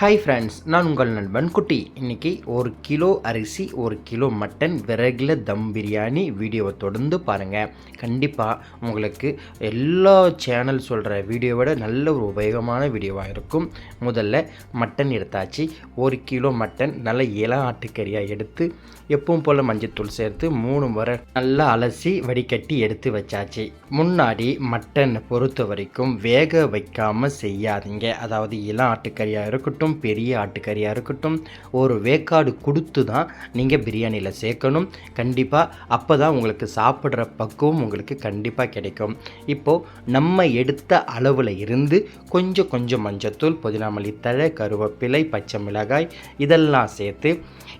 Hi friends நான் உங்கள் நண்பன் குட்டி. இன்னைக்கு ஒரு கிலோ அரிசி ஒரு கிலோ மட்டன் விறகுல தம் பிரியாணி வீடியோவை தொடர்ந்து பாருங்கள் கண்டிப்பாக உங்களுக்கு எல்லா சேனல் சொல்கிற வீடியோவோட நல்ல ஒரு உபயோகமான வீடியோவாக இருக்கும். முதல்ல மட்டன் எடுத்தாச்சு. ஒரு கிலோ மட்டன் நல்ல இளம் ஆட்டுக்கறியாக எடுத்து எப்பவும் போல் மஞ்சத்தூள் சேர்த்து மூணு முறை நல்லா அலசி வடிகட்டி எடுத்து வச்சாச்சு. முன்னாடி மட்டன் பொறுத்த வரைக்கும் வேக வைக்காமல் செய்யாதீங்க. அதாவது இளம் ஆட்டுக்கறியாக இருக்கட்டும் பெரிய ஆட்டுக்கறியாக இருக்கட்டும் ஒரு வேக்காடு கொடுத்து தான் நீங்கள் பிரியாணியில் சேர்க்கணும். கண்டிப்பாக அப்போ தான் உங்களுக்கு சாப்பிட்ற பக்குவம் உங்களுக்கு கண்டிப்பாக கிடைக்கும். இப்போது நம்ம எடுத்த அளவில் இருந்து கொஞ்சம் கொஞ்சம் மஞ்சத்தூள் புதினா மல்லித்தழை கருவேப்பிலை பச்சை மிளகாய் இதெல்லாம் சேர்த்து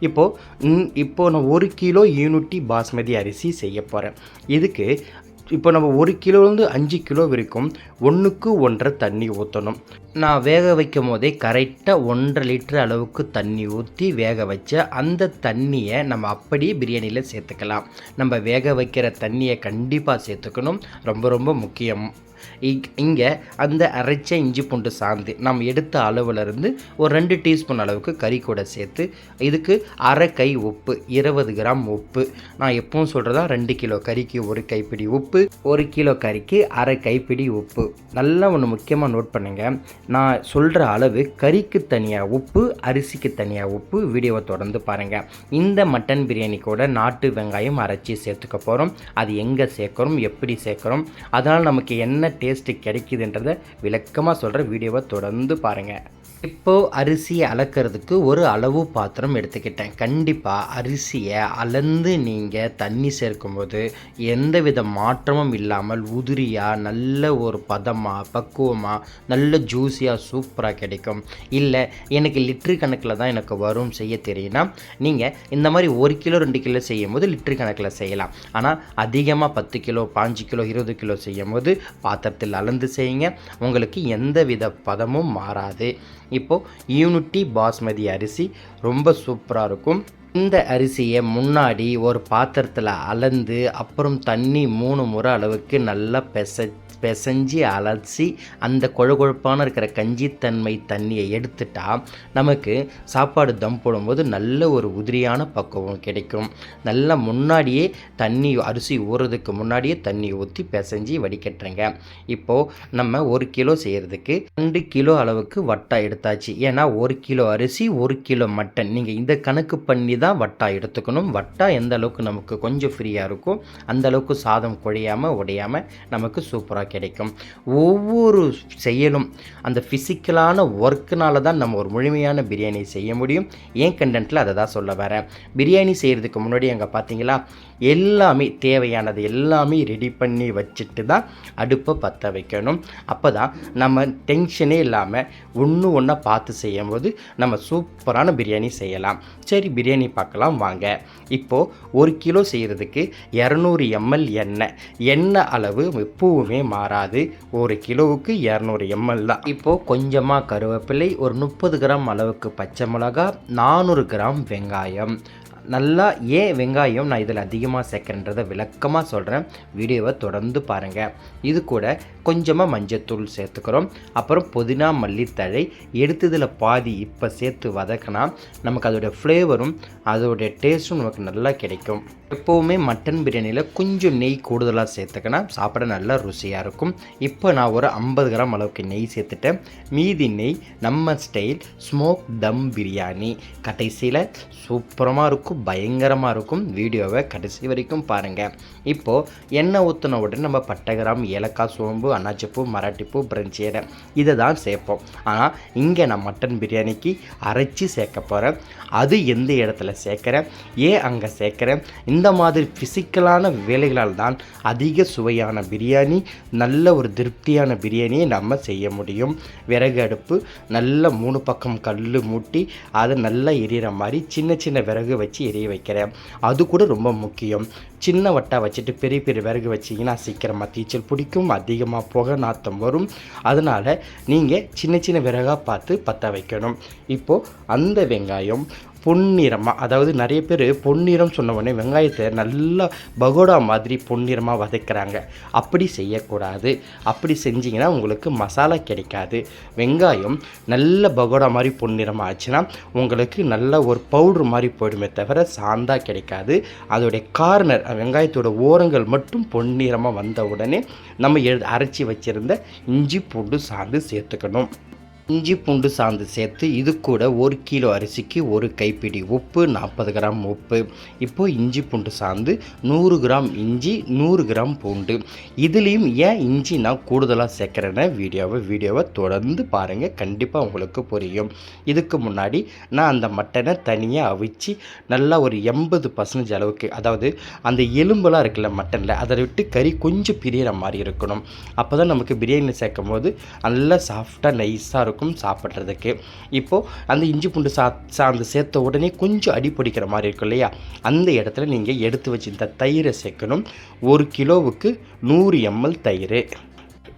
இப்போது இப்போது நான் ஒரு கிலோ யூனிட்டி பாஸ்மதி அரிசி செய்ய போகிறேன் இதுக்கு இப்போ நம்ம ஒரு கிலோலேருந்து அஞ்சு கிலோ வரைக்கும் ஒன்றுக்கு ஒன்றரை தண்ணி ஊற்றணும் நான் வேக வைக்கும் போதே கரெக்டாக ஒன்றரை லிட்டர் அளவுக்கு தண்ணி ஊற்றி வேக வச்ச அந்த தண்ணியை நம்ம அப்படியே பிரியாணியில் சேர்த்துக்கலாம். நம்ம வேக வைக்கிற தண்ணியை கண்டிப்பாக சேர்த்துக்கணும். ரொம்ப ரொம்ப முக்கியம். இங்கே அந்த அரைச்ச இஞ்சி பூண்டு சாந்து நம்ம எடுத்த அளவுலேருந்து ஒரு ரெண்டு டீஸ்பூன் அளவுக்கு கறி கூட சேர்த்து இதுக்கு அரை கை உப்பு இருபது கிராம் உப்பு. நான் எப்பவும் சொல்கிறதா ரெண்டு கிலோ கறிக்கு ஒரு கைப்பிடி உப்பு ஒரு கிலோ கறிக்கு அரை கைப்பிடி உப்பு. நல்லா ஒன்று முக்கியமாக நோட் பண்ணுங்க. நான் சொல்கிற அளவு கறிக்கு தனியாக உப்பு அரிசிக்கு தனியாக உப்பு வீடியோவை தொடர்ந்து பாருங்கள் இந்த மட்டன் பிரியாணி கூட நாட்டு வெங்காயம் அரைச்சி சேர்த்துக்க போகிறோம் அது எங்கே சேர்க்குறோம் எப்படி சேர்க்குறோம் அதனால் நமக்கு என்ன டேஸ்ட்டு கிடைக்குதுன்றதை விளக்கமாக சொல்கிற வீடியோவை தொடர்ந்து பாருங்கள் இப்போது அரிசியை அளக்கிறதுக்கு ஒரு அளவு பாத்திரம் எடுத்துக்கிட்டேன். கண்டிப்பாக அரிசியை அளந்து நீங்கள் தண்ணி சேர்க்கும்போது எந்த வித மாற்றமும் இல்லாமல் உதிரியாக நல்ல ஒரு பதமாக பக்குவமாக நல்ல ஜூஸியாக சூப்பராக கிடைக்கும். இல்லை எனக்கு லிட்ரு கணக்கில் தான் எனக்கு வரும் செய்ய தெரியும்னா நீங்கள் இந்த மாதிரி ஒரு கிலோ ரெண்டு கிலோ செய்யும் போது லிட்ரு கணக்கில் செய்யலாம். ஆனால் அதிகமாக பத்து கிலோ பாஞ்சு கிலோ இருபது கிலோ செய்யும் போது பாத்திரத்தில் அளந்து செய்யுங்க. உங்களுக்கு எந்த வித பதமும் மாறாது. இப்போது யூனிட்டி பாஸ்மதி அரிசி ரொம்ப சூப்பராக இருக்கும். இந்த அரிசியை முன்னாடி ஒரு பாத்திரத்தில் அளந்து அப்புறம் தண்ணி மூணு முறை அளவுக்கு நல்லா பெச பெசஞ்சி அலசி அந்த கொழுகொழுப்பான இருக்கிற கஞ்சித்தன்மை தண்ணியை எடுத்துட்டா நமக்கு சாப்பாடு தம் போடும்போது நல்ல ஒரு உதிரியான பக்குவம் கிடைக்கும். நல்லா முன்னாடியே தண்ணி அரிசி ஊறுறதுக்கு முன்னாடியே தண்ணி ஊற்றி பிசைஞ்சு வடிகட்டுறேங்க. இப்போது நம்ம ஒரு கிலோ செய்கிறதுக்கு ரெண்டு கிலோ அளவுக்கு வட்டா எடுத்தாச்சு. ஏன்னா ஒரு கிலோ அரிசி ஒரு கிலோ மட்டன். நீங்கள் இந்த கணக்கு பண்ணி தான் வட்டா எடுத்துக்கணும். வட்டா எந்த அளவுக்கு நமக்கு கொஞ்சம் ஃப்ரீயாக இருக்கோ அந்த அளவுக்கு சாதம் குழையாமல் உடையாமல் நமக்கு சூப்பராக கிடைக்கும். ஒவ்வொரு செயலும் அந்த ஃபிசிக்கலான ஒர்க்குனால தான் நம்ம ஒரு முழுமையான பிரியாணி செய்ய முடியும். ஏன் கண்டென்ட்டில் அதை தான் சொல்ல வரேன். பிரியாணி செய்கிறதுக்கு முன்னாடி அங்கே பார்த்தீங்களா எல்லாமே தேவையானது எல்லாமே ரெடி பண்ணி வச்சுட்டு தான் அடுப்பை பற்ற வைக்கணும். அப்போ தான் நம்ம டென்ஷனே இல்லாமல் ஒன்று ஒன்றா பார்த்து செய்யும்போது நம்ம சூப்பரான பிரியாணி செய்யலாம். சரி பிரியாணி பார்க்கலாம் வாங்க. இப்போது ஒரு கிலோ செய்கிறதுக்கு இரநூறு எம்எல் எண்ணெய். எண்ணெய் அளவு எப்பவுமே மாறாது. ஒரு கிலோவுக்கு இரநூறு எம்எல் தான். இப்போது கொஞ்சமாக கருவேப்பிலை ஒரு முப்பது கிராம் அளவுக்கு பச்சை மிளகா நானூறு கிராம் வெங்காயம். நல்லா ஏன் வெங்காயம் நான் இதில் அதிகமாக சேர்க்குறேன்றதை விளக்கமாக சொல்கிறேன். வீடியோவை தொடர்ந்து பாருங்கள் இது கூட கொஞ்சமாக மஞ்சத்தூள் சேர்த்துக்கிறோம். அப்புறம் புதினா மல்லித்தழை எடுத்ததில் பாதி இப்போ சேர்த்து வதக்கினா நமக்கு அதோடய ஃப்ளேவரும் அதோடைய டேஸ்ட்டும் நமக்கு நல்லா கிடைக்கும். எப்போவுமே மட்டன் பிரியாணியில் கொஞ்சம் நெய் கூடுதலாக சேர்த்துக்கினா சாப்பிட நல்லா ருசியாக இருக்கும். இப்போ நான் ஒரு ஐம்பது கிராம் அளவுக்கு நெய் சேர்த்துட்டேன். மீதி நெய் நம்ம ஸ்டைல் ஸ்மோக் தம் பிரியாணி. கடைசியில் சூப்பரமாக இருக்கும் பயங்கரமாக இருக்கும். வீடியோவை கடைசி வரைக்கும் பாருங்கள் இப்போது எண்ணெய் ஊற்றின உடனே நம்ம பட்டை கிராம் ஏலக்காய் சோம்பு அன்னாச்சிப்பூ மராட்டிப்பூ பிரெஞ்சு இலை இதை தான் சேர்ப்போம். ஆனால் இங்கே நான் மட்டன் பிரியாணிக்கு அரைச்சி சேர்க்க போகிறேன் அது எந்த இடத்துல சேர்க்குறேன்? ஏன் அங்கே சேர்க்குறேன்? இந்த மாதிரி ஃபிசிக்கலான வேலைகளால் தான் அதிக சுவையான பிரியாணி நல்ல ஒரு திருப்தியான பிரியாணியை நம்ம செய்ய முடியும். விறகு அடுப்பு நல்ல மூணு பக்கம் கல் மூட்டி அதை நல்லா எரியிற மாதிரி சின்ன சின்ன விறகு வச்சு எரிய வைக்கிறேன். அது கூட ரொம்ப முக்கியம். சின்ன வட்டா வச்சு வச்சுட்டு பெரிய பெரிய விறகு வச்சிங்கன்னா சீக்கிரமாக தீச்சல் பிடிக்கும் அதிகமாக புகை நாத்தம் வரும். அதனால் நீங்கள் சின்ன சின்ன விறகாக பார்த்து பற்ற வைக்கணும். இப்போது அந்த வெங்காயம் பொன்னிறமாக அதாவது நிறைய பேர் பொன்னிறம் சொன்ன உடனே வெங்காயத்தை நல்லா பகோடா மாதிரி பொன்னிறமாக வதக்கிறாங்க. அப்படி செய்யக்கூடாது. அப்படி செஞ்சிங்கன்னா உங்களுக்கு மசாலா கிடைக்காது. வெங்காயம் நல்ல பகோடா மாதிரி பொன்னிறமாக ஆச்சுன்னா உங்களுக்கு நல்ல ஒரு பவுட்ரு மாதிரி போயிடுமே தவிர சாந்தா கிடைக்காது. அதோடைய கார்னர் வெங்காயத்தோட ஓரங்கள் மட்டும் பொன்னிறமாக வந்த உடனே நம்ம எ அரைச்சி வச்சுருந்த இஞ்சி பூண்டு சாந்து சேர்த்துக்கணும். இஞ்சி பூண்டு சாந்து சேர்த்து இது கூட ஒரு கிலோ அரிசிக்கு ஒரு கைப்பிடி உப்பு நாற்பது கிராம் உப்பு. இப்போது இஞ்சி பூண்டு சாந்து நூறு கிராம் இஞ்சி நூறு கிராம் பூண்டு. இதுலேயும் ஏன் இஞ்சி நான் கூடுதலாக சேர்க்குறேன்னா வீடியோவை வீடியோவை தொடர்ந்து பாருங்கள் கண்டிப்பாக உங்களுக்கு புரியும். இதுக்கு முன்னாடி நான் அந்த மட்டனை தனியாக அவிச்சு நல்லா ஒரு எண்பது பர்சன்டேஜ் அளவுக்கு அதாவது அந்த எலும்பெல்லாம் இருக்குல்ல மட்டனில் அதை விட்டு கறி கொஞ்சம் பிரியற மாதிரி இருக்கணும். அப்போ தான் நமக்கு பிரியாணியில் சேர்க்கும் போது நல்லா சாஃப்டாக நைஸாக இருக்கும். சாப்பிட்றதுக்கு. இப்போது அந்த இஞ்சி பூண்டு சா சாந்து சேர்த்த உடனே கொஞ்சம் அடி பிடிக்கிற மாதிரி இருக்கும் இல்லையா? அந்த இடத்துல நீங்கள் எடுத்து வச்சிருந்த தயிரை சேர்க்கணும். ஒரு கிலோவுக்கு நூறு எம்எல் தயிர்.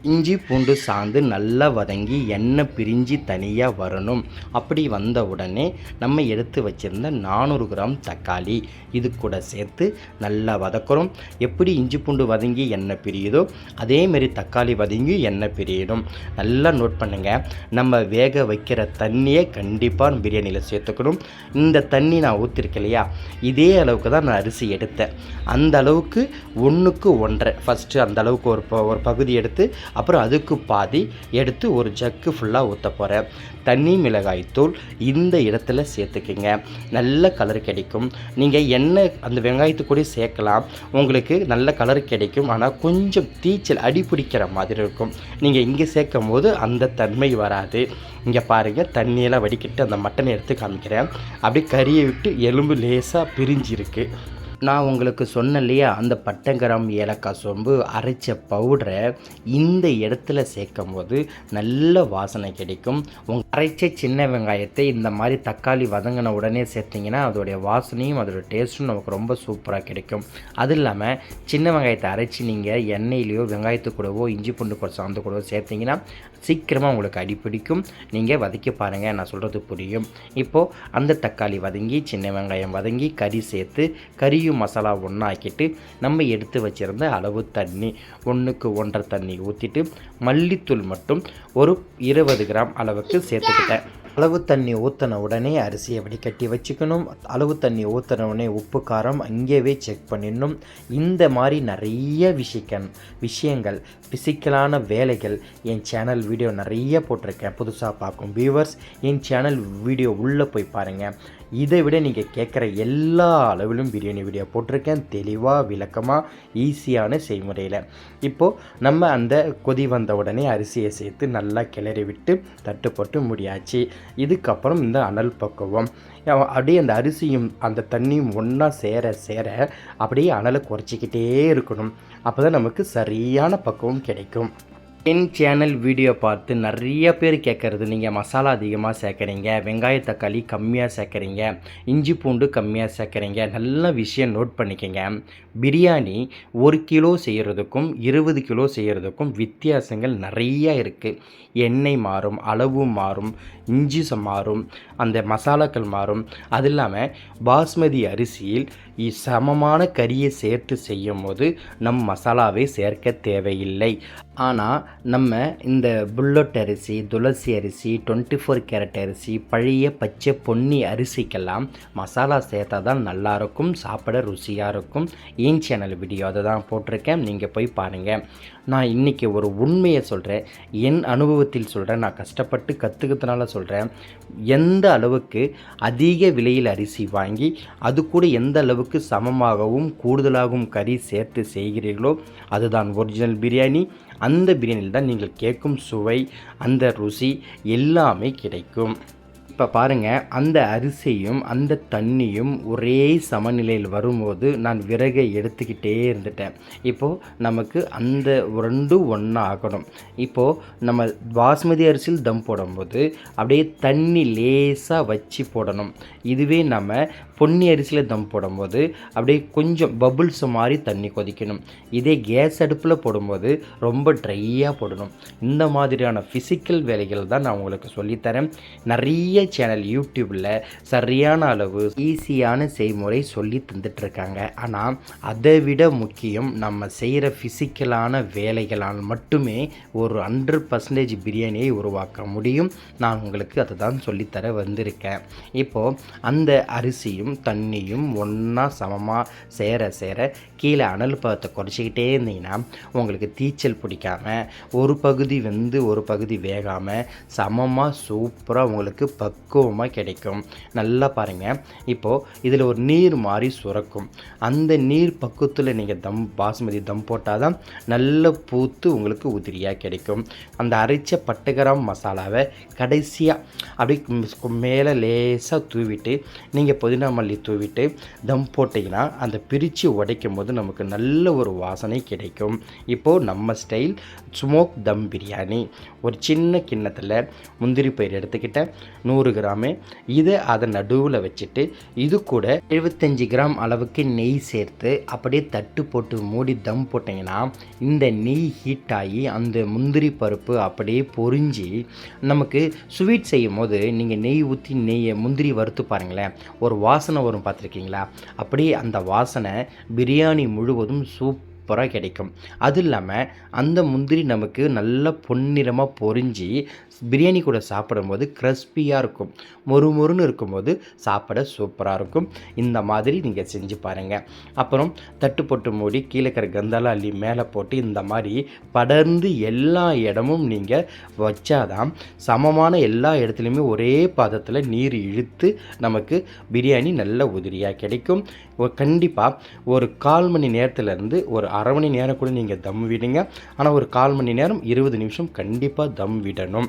இஞ்சி பூண்டு சாந்து நல்லா வதங்கி எண்ணெய் பிரிஞ்சு தனியாக வரணும். அப்படி வந்த உடனே நம்ம எடுத்து வச்சுருந்த நானூறு கிராம் தக்காளி. இது கூட சேர்த்து நல்லா வதக்குறோம். எப்படி இஞ்சி பூண்டு வதங்கி எண்ணெய் பிரியுதோ அதேமாரி தக்காளி வதங்கி எண்ணெய் பிரியணும். நல்லா நோட் பண்ணுங்கள் நம்ம வேக வைக்கிற தண்ணியை கண்டிப்பாக பிரியாணியில் சேர்த்துக்கணும். இந்த தண்ணி நான் ஊற்றிருக்கேன் இல்லையா? இதே அளவுக்கு தான் நான் அரிசி எடுத்தேன். அந்த அளவுக்கு ஒன்றுக்கு ஒன்றரை. ஃபஸ்ட்டு அந்த அளவுக்கு ஒரு ப ஒரு பகுதி எடுத்து அப்புறம் அதுக்கு பாதி எடுத்து ஒரு ஜக்கு ஃபுல்லாக ஊற்ற போகிறேன் தண்ணி மிளகாய் தூள் இந்த இடத்துல சேர்த்துக்கிங்க. நல்ல கலர் கிடைக்கும். நீங்கள் எண்ணெய் அந்த வெங்காயத்து கூட சேர்க்கலாம். உங்களுக்கு நல்ல கலர் கிடைக்கும். ஆனால் கொஞ்சம் தீச்சல் அடி பிடிக்கிற மாதிரி இருக்கும். நீங்கள் இங்கே சேர்க்கும் போது அந்த தன்மை வராது. இங்கே பாருங்கள் தண்ணியெல்லாம் வடிக்கிட்டு அந்த மட்டனை எடுத்து காமிக்கிறேன். அப்படியே கறியை விட்டு எலும்பு லேசாக பிரிஞ்சிருக்கு. நான் உங்களுக்கு சொன்னேன் இல்லையா அந்த பட்டங்கிராம் ஏலக்காய் சோம்பு அரைச்ச பவுடரை இந்த இடத்துல சேர்க்கும் போது நல்ல வாசனை கிடைக்கும். உங்க அரைச்ச சின்ன வெங்காயத்தை இந்த மாதிரி தக்காளி வதங்கின உடனே சேர்த்திங்கன்னா அதோடைய வாசனையும் அதோட டேஸ்ட்டும் நமக்கு ரொம்ப சூப்பராக கிடைக்கும். அது இல்லாமல் சின்ன வெங்காயத்தை அரைச்சி நீங்கள் எண்ணெயிலையோ வெங்காயத்து கூடவோ இஞ்சி பூண்டு கூட சாந்து கூடவோ சேர்த்திங்கன்னா சீக்கிரமாக உங்களுக்கு அடிப்பிடிக்கும் நீங்கள் வதக்கி பாருங்கள் நான் சொல்கிறது புரியும். இப்போது அந்த தக்காளி வதங்கி சின்ன வெங்காயம் வதங்கி கறி சேர்த்து கறியும் மசாலா ஒன்றாக்கிட்டு நம்ம எடுத்து வச்சுருந்த அளவு தண்ணி ஒன்றுக்கு ஒன்றரை தண்ணி ஊற்றிட்டு மல்லித்தூள் மட்டும் ஒரு இருபது கிராம் அளவுக்கு சேர்த்துக்கிட்டேன். அளவு தண்ணி ஊற்றின உடனே அரிசியை வடிகட்டி வச்சுக்கணும். அளவு தண்ணி ஊற்றின உடனே உப்பு காரம் அங்கேயே செக் பண்ணிடணும். இந்த மாதிரி நிறைய விஷயங்கள் விஷயங்கள் ஃபிசிக்கலான வேலைகள் என் சேனல் வீடியோ நிறைய போட்டிருக்கேன். புதுசாக பார்க்கும் வியூவர்ஸ் என் சேனல் வீடியோ உள்ளே போய் பாருங்கள் இதை விட நீங்கள் கேட்குற எல்லா அளவிலும் பிரியாணி வீடியோ போட்டிருக்கேன். தெளிவாக விளக்கமாக ஈஸியான செய்முறையில். இப்போது நம்ம அந்த கொதி வந்த உடனே அரிசியை சேர்த்து நல்லா கிளறி விட்டு தட்டு போட்டு முடியாச்சு. இதுக்கப்புறம் இந்த அனல் பக்குவம். அப்படியே அந்த அரிசியும் அந்த தண்ணியும் ஒன்றா சேர சேர அப்படியே அனலை குறைச்சிக்கிட்டே இருக்கணும். அப்போ தான் நமக்கு சரியான பக்குவம் கிடைக்கும். என் சேனல் வீடியோ பார்த்து நிறைய பேர் கேட்குறது. நீங்கள் மசாலா அதிகமாக சேர்க்குறீங்க வெங்காய தக்காளி கம்மியாக சேர்க்குறீங்க இஞ்சி பூண்டு கம்மியாக சேர்க்குறீங்க நல்ல விஷயம் நோட் பண்ணிக்கங்க. பிரியாணி ஒரு கிலோ செய்கிறதுக்கும் இருபது கிலோ செய்கிறதுக்கும் வித்தியாசங்கள் நிறையா இருக்குது எண்ணெய் மாறும் அளவு மாறும் இஞ்சி ச- மாறும் அந்த மசாலாக்கள் மாறும். அது இல்லாமல் பாஸ்மதி அரிசியில் சமமான கறியை சேர்த்து செய்யும் போது நம் மசாலாவை சேர்க்க தேவையில்லை. ஆனால் நம்ம இந்த புல்லட் அரிசி துளசி அரிசி டுவெண்ட்டி ஃபோர் கேரட் அரிசி பழைய பச்சை பொன்னி அரிசிக்கெல்லாம் மசாலா சேர்த்தா தான் நல்லாயிருக்கும் சாப்பிட ருசியாக இருக்கும் ஏன் சேனல் வீடியோ அதை தான் போட்டிருக்கேன் நீங்கள் போய் பாருங்கள் நான் இன்றைக்கி ஒரு உண்மையை சொல்கிறேன் என் அனுபவத்தில் சொல்கிறேன் நான் கஷ்டப்பட்டு கற்றுக்கிறதுனால சொல்கிறேன் எந்த அளவுக்கு அதிக விலையில் அரிசி வாங்கி அது கூட எந்த அளவுக்கு சமமாகவும் கூடுதலாகவும் கறி சேர்த்து செய்கிறீர்களோ அதுதான் ஒரிஜினல் பிரியாணி. அந்த பிரியாணியில் தான் நீங்கள் கேட்கும் சுவை அந்த ருசி எல்லாமே கிடைக்கும். இப்போ பாருங்கள் அந்த அரிசியும் அந்த தண்ணியும் ஒரே சமநிலையில் வரும்போது நான் விறகை எடுத்துக்கிட்டே இருந்துட்டேன். இப்போது நமக்கு அந்த ரெண்டும் ஒன்றா ஆகணும். இப்போது நம்ம பாஸ்மதி அரிசியில் தம் போடும்போது அப்படியே தண்ணி லேசாக வச்சு போடணும். இதுவே நம்ம பொன்னி அரிசியில் தம் போடும்போது அப்படியே கொஞ்சம் பபுள்ஸ் மாதிரி தண்ணி கொதிக்கணும். இதே கேஸ் அடுப்பில் போடும்போது ரொம்ப ட்ரையாக போடணும். இந்த மாதிரியான ஃபிசிக்கல் வேலைகள் தான் நான் உங்களுக்கு சொல்லித்தரேன். நிறைய நிறைய சேனல் யூடியூப்பில் சரியான அளவு ஈஸியான செய்முறை சொல்லி தந்துட்டுருக்காங்க. ஆனால் அதை விட முக்கியம் நம்ம செய்கிற ஃபிசிக்கலான வேலைகளால் மட்டுமே ஒரு ஹண்ட்ரட் பர்சன்டேஜ் பிரியாணியை உருவாக்க முடியும். நான் உங்களுக்கு அதை தான் சொல்லித்தர வந்திருக்கேன். இப்போது அந்த அரிசியும் தண்ணியும் ஒன்றா சமமாக சேர சேர கீழே அனல் பதத்தை குறைச்சிக்கிட்டே இருந்தீங்கன்னா உங்களுக்கு தீச்சல் பிடிக்காம ஒரு பகுதி வெந்து ஒரு பகுதி வேகாமல் சமமாக சூப்பராக உங்களுக்கு பக் பக்குவமாக கிடைக்கும். நல்லா பாருங்கள் இப்போது இதில் ஒரு நீர் மாதிரி சுரக்கும். அந்த நீர் பக்குவத்தில் நீங்கள் தம் பாசுமதி தம் போட்டால் தான் நல்ல பூத்து உங்களுக்கு உதிரியாக கிடைக்கும். அந்த அரைச்ச பட்டுகிராம் மசாலாவை கடைசியாக அப்படியே மேலே லேசாக தூவிட்டு நீங்கள் புதினா மல்லி தூவிட்டு தம் போட்டிங்கன்னா அந்த பிரித்து உடைக்கும் போது நமக்கு நல்ல ஒரு வாசனை கிடைக்கும். இப்போது நம்ம ஸ்டைல் ஸ்மோக் தம் பிரியாணி. ஒரு சின்ன கிண்ணத்தில் முந்திரி பயிர் எடுத்துக்கிட்டேன். நூறு நூறு கிராமு இதை அதை நடுவில் வச்சுட்டு இது கூட எழுபத்தஞ்சி கிராம் அளவுக்கு நெய் சேர்த்து அப்படியே தட்டு போட்டு மூடி தம் போட்டிங்கன்னா இந்த நெய் ஹீட் ஆகி அந்த முந்திரி பருப்பு அப்படியே பொரிஞ்சு நமக்கு ஸ்வீட் செய்யும் போது நீங்கள் நெய் ஊற்றி நெய்யை முந்திரி வறுத்து பாருங்களேன் ஒரு வாசனை வரும் பார்த்துருக்கீங்களா? அப்படியே அந்த வாசனை பிரியாணி முழுவதும் சூப் சூப்பராக கிடைக்கும். அது இல்லாமல் அந்த முந்திரி நமக்கு நல்ல பொன்னிறமாக பொரிஞ்சு பிரியாணி கூட சாப்பிடும்போது க்ரஸ்பியாக இருக்கும். மொறு மொறுன்னு இருக்கும்போது சாப்பிட சூப்பராக இருக்கும். இந்த மாதிரி நீங்கள் செஞ்சு பாருங்கள் அப்புறம் தட்டு போட்டு மூடி கீழே இருக்கிற கந்தாலாம் அள்ளி மேலே போட்டு இந்த மாதிரி படர்ந்து எல்லா இடமும் நீங்கள் வச்சாதான் சமமான எல்லா இடத்துலையுமே ஒரே பாதத்தில் நீர் இழுத்து நமக்கு பிரியாணி நல்ல உதிரியாக கிடைக்கும். கண்டிப்பாக ஒரு கால் மணி நேரத்துலேருந்து ஒரு அரை மணி நேரம் கூட நீங்கள் தம் விடுங்க. ஆனால் ஒரு கால் மணி நேரம் இருபது நிமிஷம் கண்டிப்பாக தம் விடணும்.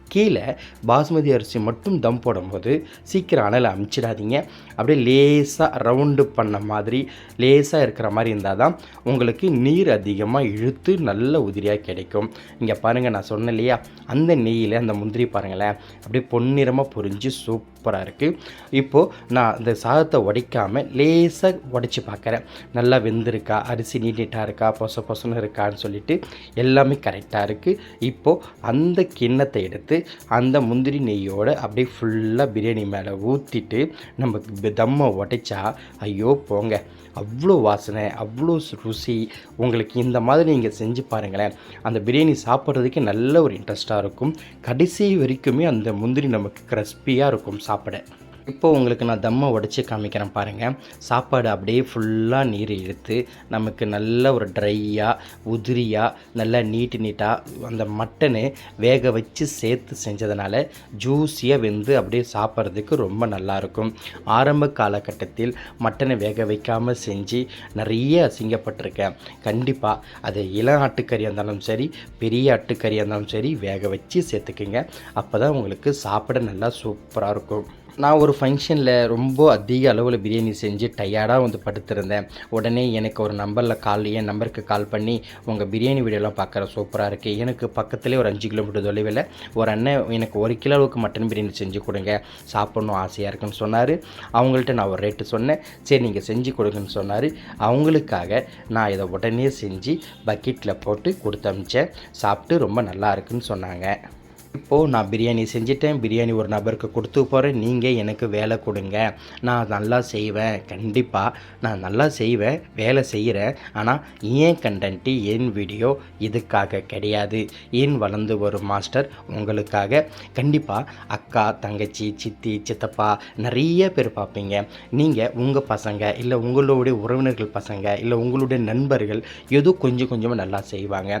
கீழே பாஸ்மதி அரிசி மட்டும் தம் போடும்போது சீக்கிரம் அனலை அமிச்சிடாதீங்க. அப்படியே லேசாக ரவுண்டு பண்ண மாதிரி லேசாக இருக்கிற மாதிரி இருந்தால் தான் உங்களுக்கு நீர் அதிகமாக இழுத்து நல்ல உதிரியாக கிடைக்கும். இங்கே பாருங்கள் நான் சொன்னேன் இல்லையா? அந்த நெய்யில் அந்த முந்திரி பாருங்களேன் அப்படியே பொன்னிறமாக பொரிஞ்சு சூப்பராக இருக்குது இப்போது நான் அந்த சாதத்தை உடைக்காமல் லேசாக உடைச்சி பார்க்குறேன். நல்லா வெந்திருக்கா? அரிசி நீட்டாக இருக்கா? பொச பொசன்னு இருக்கான்னு சொல்லிட்டு எல்லாமே கரெக்டாக இருக்குது இப்போது அந்த கிண்ணத்தை எடுத்து அந்த முந்திரி நெய்யோடு அப்படியே ஃபுல்லாக பிரியாணி மேலே ஊற்றிட்டு நம்ம தம்மை உடைச்சா ஐயோ போங்க. அவ்வளோ வாசனை அவ்வளோ ருசி. உங்களுக்கு இந்த மாதிரி நீங்கள் செஞ்சு பாருங்களேன். அந்த பிரியாணி சாப்பிட்றதுக்கு நல்ல ஒரு இன்ட்ரெஸ்ட்டாக இருக்கும். கடைசி வரைக்குமே அந்த முந்திரி நமக்கு கிறிஸ்பியாக இருக்கும் சாப்பிட. இப்போ உங்களுக்கு நான் தம்மை உடச்சி காமிக்கிறேன் பாருங்கள் சாப்பாடு அப்படியே ஃபுல்லாக நீர் இழுத்து நமக்கு நல்ல ஒரு ட்ரையாக உதிரியாக நல்லா நீட்டு நீட்டாக அந்த மட்டனு வேக வச்சு சேர்த்து செஞ்சதுனால ஜூஸியாக வெந்து அப்படியே சாப்பிட்றதுக்கு ரொம்ப நல்லாயிருக்கும். ஆரம்ப காலகட்டத்தில் மட்டனை வேக வைக்காமல் செஞ்சு நிறைய அசிங்கப்பட்டிருக்கேன். கண்டிப்பாக அது இளம் ஆட்டுக்கறியாக இருந்தாலும் சரி பெரிய ஆட்டுக்கறியாக இருந்தாலும் சரி வேக வச்சு சேர்த்துக்குங்க. அப்போ தான் உங்களுக்கு சாப்பிட நல்லா சூப்பராக இருக்கும். நான் ஒரு ஃபங்க்ஷனில் ரொம்ப அதிக அளவில் பிரியாணி செஞ்சு டயர்டாக வந்து படுத்திருந்தேன். உடனே எனக்கு ஒரு நம்பரில் கால் என் நம்பருக்கு கால் பண்ணி உங்கள் பிரியாணி வீடியோலாம் பார்க்குற சூப்பராக இருக்குது எனக்கு பக்கத்துலேயே ஒரு அஞ்சு கிலோமீட்டர் தொலைவில் ஒரு அண்ணன் எனக்கு ஒரு கிலோ அளவுக்கு மட்டன் பிரியாணி செஞ்சு கொடுங்க. சாப்பிட்ணும் ஆசையாக இருக்குன்னு சொன்னார். அவங்கள்ட்ட நான் ஒரு ரேட்டு சொன்னேன். சரி நீங்கள் செஞ்சு கொடுங்கன்னு சொன்னார். அவங்களுக்காக நான் இதை உடனே செஞ்சு பக்கெட்டில் போட்டு கொடுத்து அமிச்சேன். சாப்பிட்டு ரொம்ப நல்லா இருக்குன்னு சொன்னாங்க. இப்போது நான் பிரியாணி செஞ்சிட்டேன். பிரியாணி ஒரு நபருக்கு கொடுத்து போகிறேன் நீங்கள் எனக்கு வேலை கொடுங்க. நான் நல்லா செய்வேன். கண்டிப்பாக நான் நல்லா செய்வேன். வேலை செய்கிறேன் ஆனால் ஏன் கண்டன்ட்டு என் வீடியோ இதுக்காக கிடையாது. ஏன் வளர்ந்து வரும் மாஸ்டர் உங்களுக்காக. கண்டிப்பாக அக்கா தங்கச்சி சித்தி சித்தப்பா நிறைய பேர் பார்ப்பீங்க. நீங்கள் உங்கள் பசங்க இல்லை உங்களுடைய உறவினர்கள் பசங்க இல்லை உங்களுடைய நண்பர்கள் ஏதோ கொஞ்சம் கொஞ்சமாக நல்லா செய்வாங்க.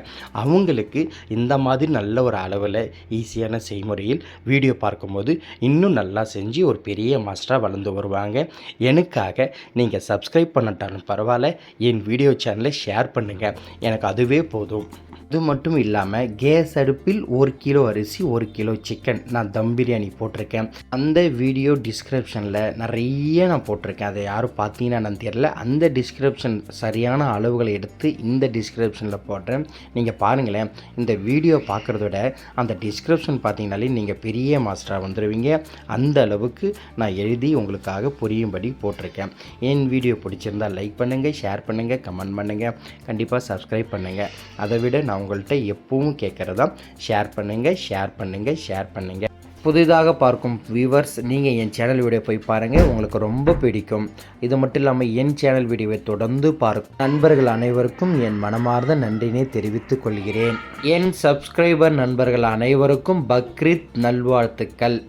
அவங்களுக்கு இந்த மாதிரி நல்ல ஒரு அளவில் ஈஸியான செய்முறையில் வீடியோ பார்க்கும்போது இன்னும் நல்லா செஞ்சு ஒரு பெரிய மாஸ்டராக வளர்ந்து வருவாங்க. எனக்காக நீங்கள் சப்ஸ்கிரைப் பண்ணட்டாலும் பரவாயில்ல என் வீடியோ சேனலை ஷேர் பண்ணுங்கள் எனக்கு அதுவே போதும். இது மட்டும் இல்லாமல் கேஸ் அடுப்பில் ஒரு கிலோ அரிசி ஒரு கிலோ சிக்கன் நான் தம் பிரியாணி போட்டிருக்கேன். அந்த வீடியோ டிஸ்கிரிப்ஷனில் நிறைய நான் போட்டிருக்கேன். அதை யாரும் பார்த்தீங்கன்னா நான் தெரியல. அந்த டிஸ்கிரிப்ஷன் சரியான அளவுகளை எடுத்து இந்த டிஸ்கிரிப்ஷனில் போடுறேன். நீங்கள் பாருங்களேன் இந்த வீடியோ பார்க்குறதோட அந்த டிஸ்கிரிப்ஷன் பார்த்தீங்கனாலே நீங்கள் பெரிய மாஸ்டராக வந்துடுவீங்க அந்த அளவுக்கு நான் எழுதி உங்களுக்காக புரியும்படி போட்டிருக்கேன். என் வீடியோ பிடிச்சிருந்தால் லைக் பண்ணுங்கள் ஷேர் பண்ணுங்கள் கமெண்ட் பண்ணுங்கள் கண்டிப்பாக சப்ஸ்கிரைப் பண்ணுங்கள் அதை விட நான் உங்கள்கிட்ட எப்பவும் கேட்குறதா? ஷேர் பண்ணுங்கள் ஷேர் பண்ணுங்கள் ஷேர் பண்ணுங்கள் புதிதாக பார்க்கும் வியூவர்ஸ் நீங்கள் என் சேனல் வீடியோ போய் பாருங்கள் உங்களுக்கு ரொம்ப பிடிக்கும். இது மட்டும் இல்லாமல் என் சேனல் வீடியோவை தொடர்ந்து பார்க்கும் நண்பர்கள் அனைவருக்கும் என் மனமார்ந்த நன்றினை தெரிவித்துக் கொள்கிறேன். என் சப்ஸ்கிரைபர் நண்பர்கள் அனைவருக்கும் பக்ரீத் நல்வாழ்த்துக்கள்.